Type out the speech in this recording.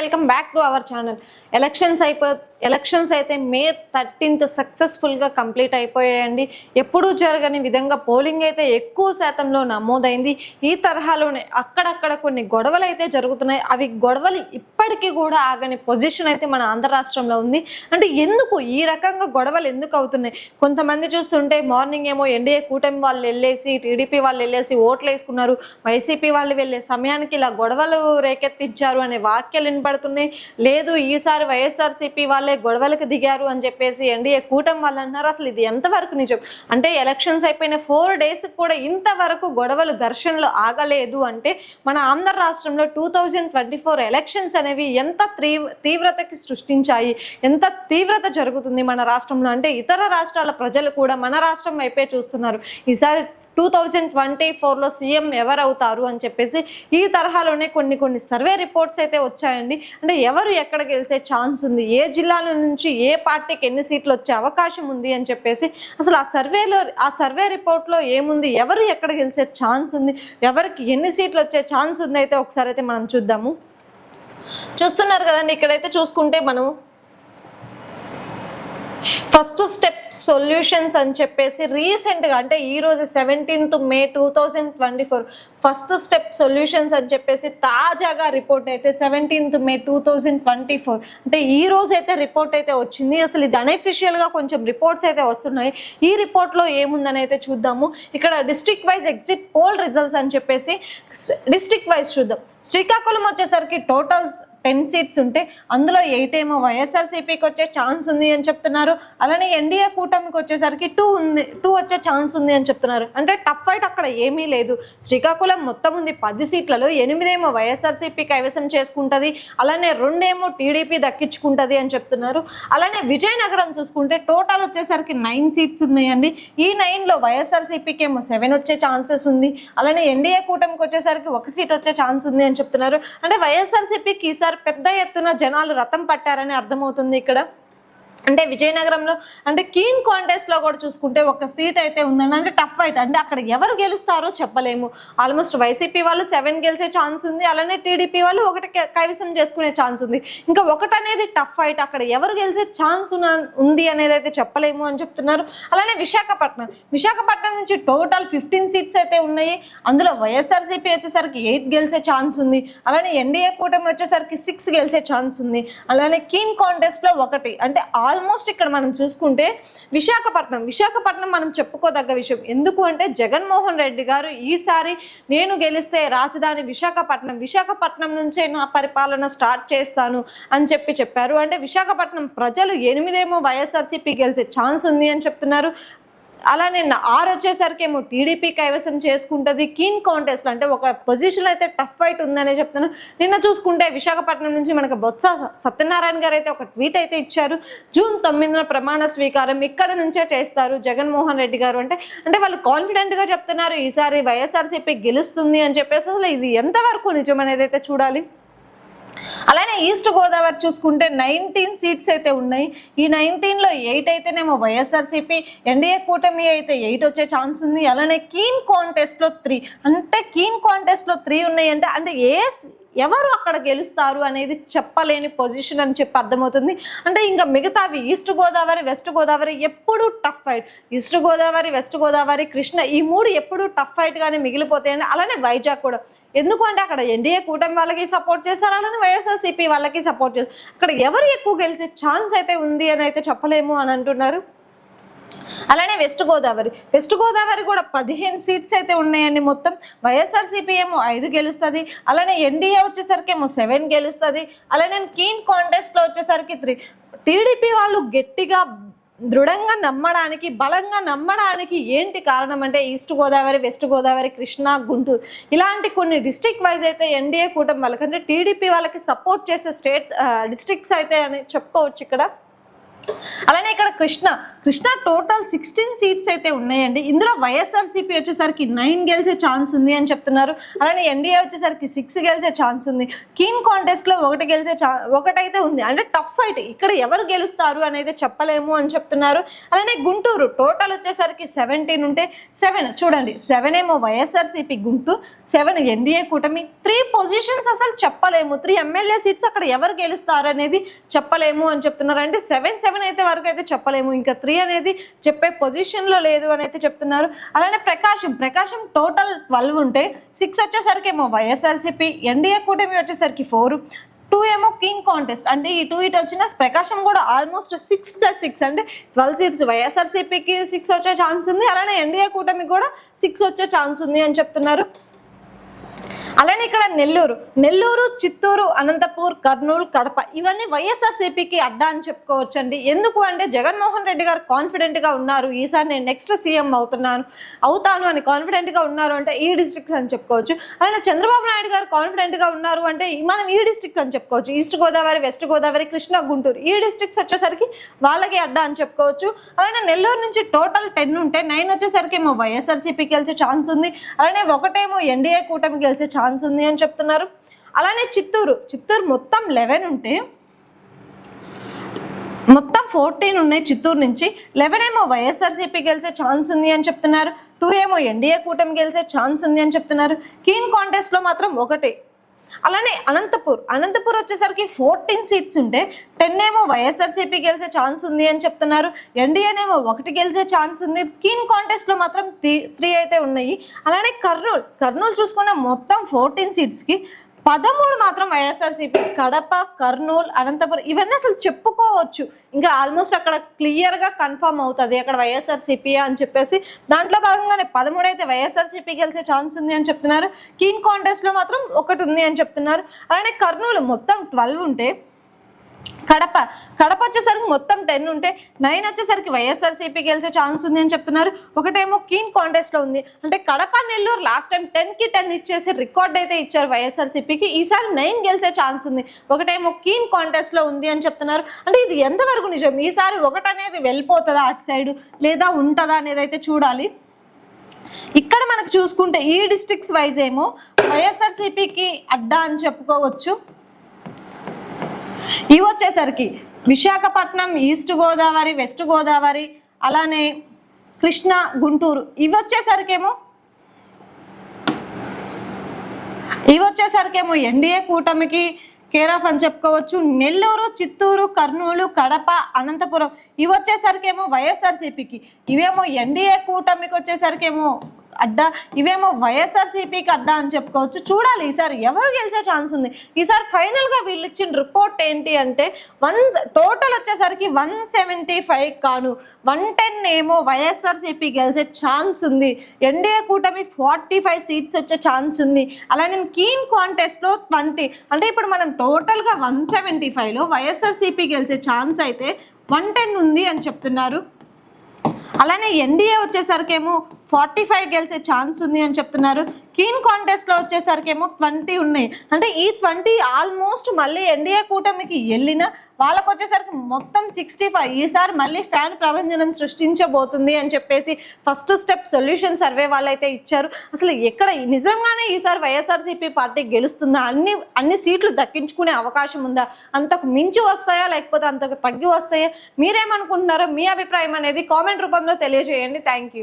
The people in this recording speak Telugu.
Welcome back to our channel. Elections అయిపో ఎలక్షన్స్ అయితే మే థర్టీన్త్ సక్సెస్ఫుల్గా కంప్లీట్ అయిపోయాయండి. ఎప్పుడూ జరగని విధంగా పోలింగ్ అయితే ఎక్కువ శాతంలో నమోదైంది. ఈ తరహాలోనే అక్కడక్కడ కొన్ని గొడవలు అయితే జరుగుతున్నాయి. అవి గొడవలు ఇప్పటికీ కూడా ఆగని పొజిషన్ అయితే మన ఆంధ్ర రాష్ట్రంలో ఉంది. అంటే ఎందుకు ఈ రకంగా గొడవలు ఎందుకు అవుతున్నాయి? కొంతమంది చూస్తుంటే మార్నింగ్ ఏమో ఎన్డీఏ కూటమి వాళ్ళు వెళ్ళేసి టీడీపీ వాళ్ళు వెళ్ళేసి ఓట్లు వేసుకున్నారు. వైసీపీ వాళ్ళు వెళ్ళే సమయానికి ఇలా గొడవలు రేకెత్తించారు అనే వాక్యాలు వినపడుతున్నాయి లేదు ఈసారి వైఎస్ఆర్సీపీ వాళ్ళే గొడవలకు దిగారు అని చెప్పేసి ఎన్డీఏ కూటమి వాళ్ళు అన్నారు అసలు ఇది ఎంతవరకు నిజం? అంటే ఎలక్షన్స్ అయిపోయిన ఫోర్ డేస్ కూడా ఇంతవరకు గొడవలు ఘర్షణలు ఆగలేదు అంటే మన ఆంధ్ర రాష్ట్రంలో two thousand twenty four elections అనేవి ఎంత తీవ్ర తీవ్రతకి సృష్టించాయి? ఎంత తీవ్రత జరుగుతుంది మన రాష్ట్రంలో? అంటే ఇతర రాష్ట్రాల ప్రజలు కూడా మన రాష్ట్రం వైపే చూస్తున్నారు. ఈసారి టూ థౌజండ్ ట్వంటీ ఫోర్లో సీఎం ఎవరు అవుతారు అని చెప్పేసి ఈ తరహాలోనే కొన్ని కొన్ని సర్వే రిపోర్ట్స్ అయితే వచ్చాయండి. అంటే ఎవరు ఎక్కడ గెలిచే ఛాన్స్ ఉంది? ఏ జిల్లాల నుంచి ఏ పార్టీకి ఎన్ని సీట్లు వచ్చే అవకాశం ఉంది అని చెప్పేసి అసలు ఆ సర్వేలో ఆ సర్వే రిపోర్ట్లో ఏముంది? ఎవరు ఎక్కడ గెలిచే ఛాన్స్ ఉంది? ఎవరికి ఎన్ని సీట్లు వచ్చే ఛాన్స్ ఉంది? అయితే ఒకసారి అయితే మనం చూద్దాము. చూస్తున్నారు కదండి ఇక్కడైతే చూసుకుంటే మనం ఫస్ట్ స్టెప్ సొల్యూషన్స్ అని చెప్పేసి రీసెంట్గా అంటే ఈరోజు seventeenth May two thousand twenty four first step solutions అని చెప్పేసి తాజాగా రిపోర్ట్ అయితే seventeenth May two thousand twenty four అంటే ఈ రోజు అయితే రిపోర్ట్ అయితే వచ్చింది. అసలు ఇది అన్అఫిషియల్గా కొంచెం రిపోర్ట్స్ అయితే వస్తున్నాయి. ఈ రిపోర్ట్లో ఏముందని అయితే చూద్దాము. ఇక్కడ district wise exit poll results అని చెప్పేసి డిస్ట్రిక్ట్ వైజ్ చూద్దాం. శ్రీకాకుళం వచ్చేసరికి టోటల్ టెన్ సీట్స్ ఉంటే అందులో ఎయిట్ ఏమో వైఎస్ఆర్సీపీకి వచ్చే ఛాన్స్ ఉంది అని చెప్తున్నారు. అలానే ఎన్డీఏ కూటమికి వచ్చేసరికి టూ ఉంది టూ వచ్చే ఛాన్స్ ఉంది అని చెప్తున్నారు. అంటే టఫ్ ఫైట్ అక్కడ ఏమీ లేదు. శ్రీకాకుళం మొత్తం ఉంది పది సీట్లలో ఎనిమిదేమో వైఎస్ఆర్సీపీ కైవసం చేసుకుంటుంది. అలానే రెండేమో టీడీపీ దక్కించుకుంటుంది అని చెప్తున్నారు. అలానే విజయనగరం చూసుకుంటే టోటల్ వచ్చేసరికి నైన్ సీట్స్ ఉన్నాయండి. ఈ నైన్లో వైఎస్ఆర్సీపీకి ఏమో సెవెన్ వచ్చే ఛాన్సెస్ ఉంది. అలానే ఎన్డీఏ కూటమికి వచ్చేసరికి ఒక సీట్ వచ్చే ఛాన్స్ ఉంది అని చెప్తున్నారు. అంటే వైఎస్ఆర్సీపీకి ఈసారి పెద్ద ఎత్తున జనాలు రథం పట్టారని అర్థమవుతుంది ఇక్కడ. అంటే విజయనగరంలో అంటే కీన్ కాంటెస్ట్లో కూడా చూసుకుంటే ఒక సీట్ అయితే ఉందండి. అంటే టఫ్ ఫైట్ అంటే అక్కడ ఎవరు గెలుస్తారో చెప్పలేము. ఆల్మోస్ట్ వైసీపీ వాళ్ళు సెవెన్ గెలిచే ఛాన్స్ ఉంది. అలానే టీడీపీ వాళ్ళు ఒకటి కైవసం చేసుకునే ఛాన్స్ ఉంది. ఇంకా ఒకటి అనేది టఫ్ ఫైట్ అక్కడ ఎవరు గెలిచే ఛాన్స్ ఉంది అనేది అయితే చెప్పలేము అని చెప్తున్నారు. అలానే విశాఖపట్నం. విశాఖపట్నం నుంచి టోటల్ ఫిఫ్టీన్ సీట్స్ అయితే ఉన్నాయి. అందులో వైఎస్ఆర్సీపీ వచ్చేసరికి ఎయిట్ గెలిచే ఛాన్స్ ఉంది. అలానే ఎన్డీఏ కూటమి వచ్చేసరికి సిక్స్ గెలిచే ఛాన్స్ ఉంది. అలానే కీన్ కాంటెస్ట్లో ఒకటి. అంటే ఆల్మోస్ట్ ఇక్కడ మనం చూసుకుంటే విశాఖపట్నం విశాఖపట్నం మనం చెప్పుకోదగ్గ విషయం. ఎందుకు అంటే జగన్మోహన్ రెడ్డి గారు ఈసారి నేను గెలిస్తే రాజధాని విశాఖపట్నం విశాఖపట్నం నుంచే నా పరిపాలన స్టార్ట్ చేస్తాను అని చెప్పి చెప్పారు. అంటే విశాఖపట్నం ప్రజలు ఎనిమిదేమో వైఎస్ఆర్సీపీ గెలిచే ఛాన్స్ ఉంది అని చెప్తున్నారు. అలానే నా- ఆరు వచ్చేసరికి ఏమో టీడీపీ కైవసం చేసుకుంటుంది. కీన్ కాంటెస్ట్ అంటే ఒక పొజిషన్ అయితే టఫ్ ఫైట్ ఉందనే చెప్తున్నాను నిన్న చూసుకుంటే విశాఖపట్నం నుంచి మనకు బొత్స సత్యనారాయణ గారు అయితే ఒక ట్వీట్ అయితే ఇచ్చారు. జూన్ తొమ్మిదిన ప్రమాణ స్వీకారం ఇక్కడ నుంచే చేస్తారు జగన్మోహన్ రెడ్డి గారు అంటే. అంటే వాళ్ళు కాన్ఫిడెంట్గా చెప్తున్నారు ఈసారి వైఎస్ఆర్సీపీ గెలుస్తుంది అని చెప్పేసి అసలు ఇది ఎంతవరకు నిజం అనేది అయితే చూడాలి? అలానే ఈస్ట్ గోదావరి చూసుకుంటే నైన్టీన్ సీట్స్ అయితే ఉన్నాయి. ఈ నైన్టీన్లో ఎయిట్ అయితేనేమో వైఎస్ఆర్సీపీ ఎన్డీఏ కూటమి అయితే ఎయిట్ వచ్చే ఛాన్స్ ఉంది. అలానే కీన్ కాంటెస్ట్లో త్రీ అంటే కీన్ కాంటెస్ట్లో త్రీ ఉన్నాయి అంటే అంటే ఏ ఎవరు అక్కడ గెలుస్తారు అనేది చెప్పలేని పొజిషన్ అని చెప్పి అర్థమవుతుంది. అంటే ఇంకా మిగతావి ఈస్ట్ గోదావరి వెస్ట్ గోదావరి ఎప్పుడు tough fight east Godavari west Godavari Krishna ఈ మూడు ఎప్పుడు టఫ్ ఫైట్గానే మిగిలిపోతాయండి అలానే వైజాగ్ కూడా. ఎందుకు అంటే అక్కడ ఎన్డీఏ కూటమి వాళ్ళకి సపోర్ట్ చేస్తారు అలానే వైఎస్ఆర్సీపీ వాళ్ళకి సపోర్ట్ చేస్తారు అక్కడ ఎవరు ఎక్కువ గెలిచే ఛాన్స్ అయితే ఉంది అని అయితే చెప్పలేము అని అంటున్నారు? అలానే వెస్ట్ గోదావరి. వెస్ట్ గోదావరి కూడా పదిహేను సీట్స్ అయితే ఉన్నాయండి మొత్తం. వైఎస్ఆర్సీపీ ఏమో ఐదు గెలుస్తుంది. అలానే ఎన్డీఏ వచ్చేసరికి ఏమో సెవెన్ గెలుస్తుంది. అలానే కీన్ కాంటెస్ట్లో వచ్చేసరికి త్రీ. టీడీపీ వాళ్ళు గట్టిగా దృఢంగా నమ్మడానికి బలంగా నమ్మడానికి ఏంటి కారణం అంటే ఈస్ట్ గోదావరి వెస్ట్ గోదావరి కృష్ణా గుంటూరు. ఇలాంటి కొన్ని డిస్టిక్ వైజ్ అయితే ఎన్డీఏ కూటమి వాళ్ళకి అంటే టీడీపీ వాళ్ళకి సపోర్ట్ చేసే స్టేట్స్ డిస్టిక్స్ అయితే అని చెప్పుకోవచ్చు ఇక్కడ. అలానే ఇక్కడ Krishna. Krishna total sixteen seats అయితే ఉన్నాయండి. ఇందులో వైఎస్ఆర్సీపీ వచ్చేసరికి నైన్ గెలిచే ఛాన్స్ ఉంది అని చెప్తున్నారు. అలానే ఎన్డీఏ వచ్చేసరికి సిక్స్ గెలిచే ఛాన్స్ ఉంది. కీన్ కాంటెస్ట్లో ఒకటి గెలిచే ఛా ఒకటైతే ఉంది. అంటే టఫ్ ఫైట్ ఇక్కడ ఎవరు గెలుస్తారు అనేది చెప్పలేము అని చెప్తున్నారు. అలానే గుంటూరు టోటల్ వచ్చేసరికి సెవెంటీన్ ఉంటే సెవెన్ చూడండి సెవెన్ ఏమో వైఎస్ఆర్సీపీ గుంటూరు సెవెన్ ఎన్డీఏ కూటమి. త్రీ పొజిషన్స్ అసలు చెప్పలేము. త్రీ ఎమ్మెల్యే సీట్స్ అక్కడ ఎవరు గెలుస్తారు అనేది చెప్పలేము అని చెప్తున్నారు. అంటే సెవెన్ సెవెన్ అయితే వరకు అయితే చెప్పలేము. ఇంకా త్రీ అనేది చెప్పే పొజిషన్లో లేదు అని అయితే చెప్తున్నారు. అలానే ప్రకాశం ప్రకాశం టోటల్ ట్వెల్వ్ ఉంటే సిక్స్ వచ్చేసరికి ఏమో వైఎస్ఆర్సీపీ ఎన్డీఏ కూటమి వచ్చేసరికి ఫోర్ టూ ఏమో కింగ్ కాంటెస్ట్ అంటే ఈ టూ ఇట్ వచ్చిన ప్రకాశం కూడా ఆల్మోస్ట్ సిక్స్ ప్లస్ సిక్స్ అంటే ట్వెల్వ్ సీట్స్ వైఎస్ఆర్సీపీకి సిక్స్ వచ్చే ఛాన్స్ ఉంది. అలానే ఎన్డీఏ కూటమి కూడా సిక్స్ వచ్చే ఛాన్స్ ఉంది అని చెప్తున్నారు. అలానే ఇక్కడ నెల్లూరు. నెల్లూరు చిత్తూరు అనంతపూర్ కర్నూలు కడప ఇవన్నీ వైఎస్ఆర్సీపీకి అడ్డా అని చెప్పుకోవచ్చండి. ఎందుకు అంటే జగన్మోహన్ రెడ్డి గారు కాన్ఫిడెంట్గా ఉన్నారు. ఈసారి నేను నెక్స్ట్ సీఎం అవుతున్నాను అవుతాను అని కాన్ఫిడెంట్గా ఉన్నారు అంటే ఈ డిస్ట్రిక్ట్ అని చెప్పుకోవచ్చు. అలానే చంద్రబాబు నాయుడు గారు కాన్ఫిడెంట్గా ఉన్నారు అంటే మనం ఈ డిస్ట్రిక్ట్ అని చెప్పుకోవచ్చు. ఈస్ట్ గోదావరి వెస్ట్ గోదావరి కృష్ణా గుంటూరు ఈ డిస్ట్రిక్ట్స్ వచ్చేసరికి వాళ్ళకి అడ్డా అని చెప్పుకోవచ్చు. అలానే నెల్లూరు నుంచి టోటల్ టెన్ ఉంటే నైన్ వచ్చేసరికి ఏమో వైఎస్ఆర్సీపీకి గెలిచే ఛాన్స్ ఉంది. అలానే ఒకటేమో ఎన్డీఏ కూటమి గెలిచే ఛాన్స్ ఛాన్స్ ఉంది అని చెప్తున్నారు. అలానే చిత్తూరు చిత్తూరు మొత్తం లెవెన్ ఉంటే మొత్తం ఫోర్టీన్ ఉన్నాయి చిత్తూరు నుంచి. లెవెన్ ఏమో వైఎస్ఆర్సీపీ గెలిచే ఛాన్స్ ఉంది అని చెప్తున్నారు. టూ ఏమో ఎన్డీఏ కూటమి గెలిచే ఛాన్స్ ఉంది అని చెప్తున్నారు. కీన్ కాంటెస్ట్లో మాత్రం ఒకటే. అలానే అనంతపూర్. అనంతపూర్ వచ్చేసరికి ఫోర్టీన్ సీట్స్ ఉంటే టెన్ ఏమో వైఎస్ఆర్సీపీ గెలిచే ఛాన్స్ ఉంది అని చెప్తున్నారు. ఎన్డీఏనేమో ఒకటి గెలిచే ఛాన్స్ ఉంది. కీన్ కాంటెస్ట్లో మాత్రం త్రీ త్రీ అయితే ఉన్నాయి. అలానే కర్నూలు. కర్నూలు చూసుకున్న మొత్తం ఫోర్టీన్ సీట్స్కి పదమూడు మాత్రం వైఎస్ఆర్సీపీ కడప కర్నూలు అనంతపురం ఇవన్నీ అసలు చెప్పుకోవచ్చు. ఇంకా ఆల్మోస్ట్ అక్కడ క్లియర్గా కన్ఫర్మ్ అవుతుంది అక్కడ వైఎస్ఆర్సీపీ అని చెప్పేసి. దాంట్లో భాగంగానే పదమూడు అయితే వైఎస్ఆర్సీపీ గెలిచే ఛాన్స్ ఉంది అని చెప్తున్నారు. కీన్ కాంటెస్ట్లో మాత్రం ఒకటి ఉంది అని చెప్తున్నారు. అలానే కర్నూలు మొత్తం ట్వెల్వ్ ఉంటే కడప కడప వచ్చేసరికి మొత్తం టెన్ ఉంటే నైన్ వచ్చేసరికి వైఎస్ఆర్సీపీ గెలిచే ఛాన్స్ ఉంది అని చెప్తున్నారు. ఒకటేమో కీన్ కాంటెస్ట్లో ఉంది. అంటే కడప నెల్లూరు లాస్ట్ టైం టెన్కి టెన్ ఇచ్చేసి రికార్డ్ అయితే ఇచ్చారు వైఎస్ఆర్సీపీకి. ఈసారి నైన్ గెలిచే ఛాన్స్ ఉంది. ఒకటేమో కీన్ కాంటెస్ట్లో ఉంది అని చెప్తున్నారు. అంటే ఇది ఎంతవరకు నిజం? ఈసారి ఒకటనేది వెళ్ళిపోతుందా అటు సైడ్ లేదా ఉంటుందా అనేది అయితే చూడాలి. ఇక్కడ మనకు చూసుకుంటే ఈ డిస్ట్రిక్ట్స్ వైజ్ ఏమో వైఎస్ఆర్సీపీకి అడ్డా అని చెప్పుకోవచ్చు. ఇవి వచ్చేసరికి విశాఖపట్నం ఈస్ట్ గోదావరి వెస్ట్ గోదావరి అలానే కృష్ణా గుంటూరు. ఇవి వచ్చేసరికేమో ఇవి వచ్చేసరికేమో ఎన్డీఏ కూటమికి కేరాఫ్ అని చెప్పుకోవచ్చు. నెల్లూరు చిత్తూరు కర్నూలు కడప అనంతపురం ఇవి వచ్చేసరికేమో వైఎస్ఆర్సీపీకి. ఇవేమో ఎన్డీఏ కూటమికి వచ్చేసరికేమో అడ్డా ఇవేమో వైఎస్ఆర్సీపీకి అడ్డా అని చెప్పుకోవచ్చు. చూడాలి ఈసారి ఎవరు గెలిచే ఛాన్స్ ఉంది? ఈసారి ఫైనల్గా వీళ్ళు ఇచ్చిన రిపోర్ట్ ఏంటి అంటే వన్ టోటల్ వచ్చేసరికి వన్ సెవెంటీ ఫైవ్ కాను. వన్ టెన్ ఏమో వైఎస్ఆర్సీపీ గెలిచే ఛాన్స్ ఉంది. ఎన్డీఏ కూటమి ఫార్టీ ఫైవ్ సీట్స్ వచ్చే ఛాన్స్ ఉంది. అలా నేను కీన్ కాంటెస్ట్లో ట్వంటీ అంటే ఇప్పుడు మనం టోటల్గా వన్ సెవెంటీ ఫైవ్లో వైఎస్ఆర్సీపీ గెలిచే ఛాన్స్ అయితే వన్ టెన్ ఉంది అని చెప్తున్నారు. అలానే ఎన్డీఏ వచ్చేసరికేమో ఫార్టీ ఫైవ్ గెలిచే ఛాన్స్ ఉంది అని చెప్తున్నారు. కీన్ కాంటెస్ట్లో వచ్చేసరికేమో ట్వంటీ ఉన్నాయి. అంటే ఈ ట్వంటీ ఆల్మోస్ట్ మళ్ళీ ఎన్డీఏ కూటమికి వెళ్ళిన వాళ్ళకు వచ్చేసరికి మొత్తం సిక్స్టీ ఫైవ్ ఈసారి మళ్ళీ ఫ్యాన్ ప్రభంజనం సృష్టించబోతుంది అని చెప్పేసి ఫస్ట్ స్టెప్ సొల్యూషన్ సర్వే వాళ్ళైతే ఇచ్చారు. అసలు ఎక్కడ నిజంగానే ఈసారి వైఎస్ఆర్సీపీ పార్టీ గెలుస్తుందా? అన్ని అన్ని సీట్లు దక్కించుకునే అవకాశం ఉందా? అంతకు మించి వస్తాయా? లేకపోతే అంతకు తగ్గి వస్తాయా? మీరేమనుకుంటున్నారో మీ అభిప్రాయం అనేది కామెంట్ రూపంలో తెలియజేయండి. Thank you